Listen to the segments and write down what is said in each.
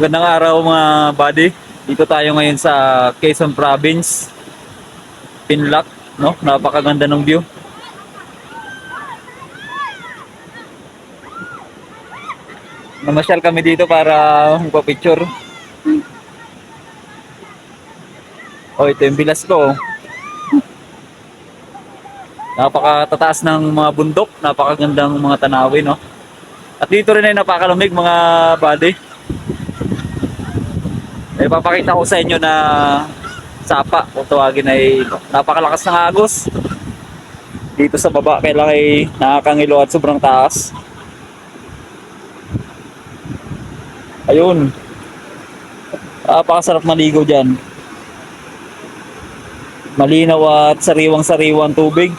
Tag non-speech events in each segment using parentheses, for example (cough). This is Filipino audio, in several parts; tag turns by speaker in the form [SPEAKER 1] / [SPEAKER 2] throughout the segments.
[SPEAKER 1] Magandang araw mga buddy. Dito tayo ngayon sa Quezon Province. Pinlock, no? Napakaganda ng view. Namasyal kami dito para magpa-picture. Oh, ito yung bilas ko. Napakatataas ng mga bundok, napakagandang mga tanawin, no? At dito rin ay napakalamig mga buddy. Eh, papakita ko sa inyo na sapa, kung tawagin ay napakalakas ng agos. Dito sa baba, kailangan ay nakakangilo at sobrang taas. Ayun. Napakasarap maligo dyan. Malinaw at sariwang-sariwang tubig.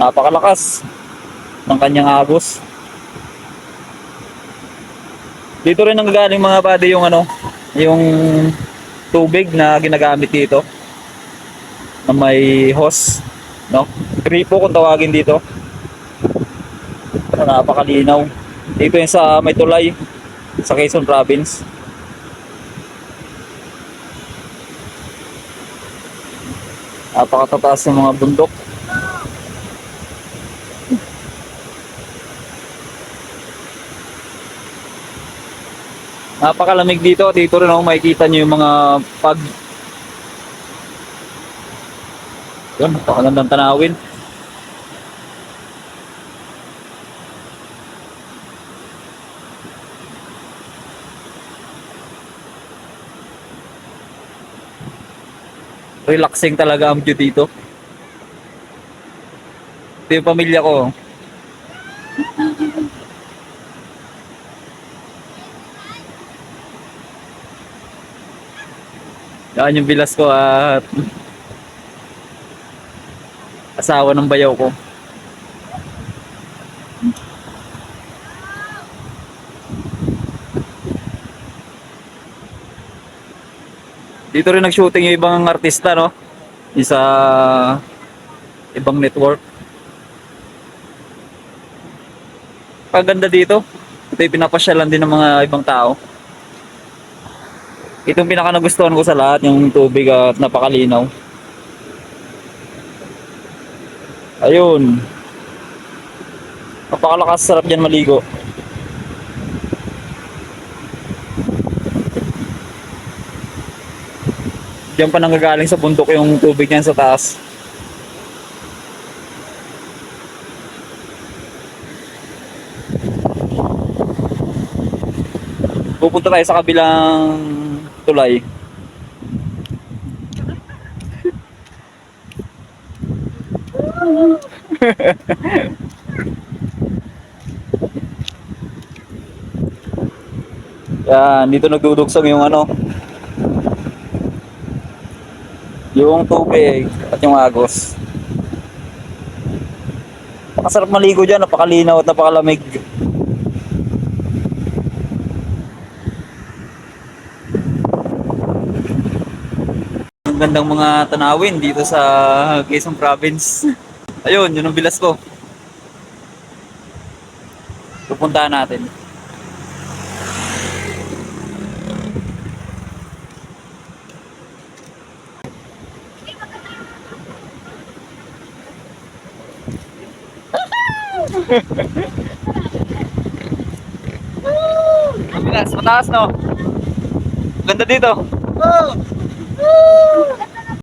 [SPEAKER 1] Napakalakas ng kanyang agos. Dito rin ang galing mga buddy yung ano, yung tubig na ginagamit dito. Na may hose, no? Gripo kung tawagin dito. Pero napakalinaw. Dito yung sa may tulay sa Quezon Province. Napakatataas ng mga bundok. Napakalamig dito. Dito rin ako makikita nyo yung mga pag... Yan, napakagandang tanawin. Relaxing talaga ang view dito. Ito yung pamilya ko. Yan yung bilas ko at asawa ng bayaw ko. Dito rin nag-shooting yung ibang artista, no? Isa ibang network. Paganda dito. Ito yung pinapasyalan din ng mga ibang tao. Itong pinaka nagustuhan ko sa lahat, yung tubig at napakalinaw. Ayun. Napakalakas, sarap dyan maligo. Diyan pa nanggagaling sa bundok yung tubig niyan sa taas. Pupunta tayo sa kabilang tulay. (laughs) Yan, dito nagdudugsong yung ano, yung tubig at yung agos. Napakasarap maligo dyan, napakalinaw at napakalamig. Ang gandang mga tanawin dito sa Quezon Province. (laughs) Ayun, yun ang bilas ko. Pupuntahan natin. Ang bilas, mataas no? Ganda dito.
[SPEAKER 2] Oh! Woo! (laughs) (laughs)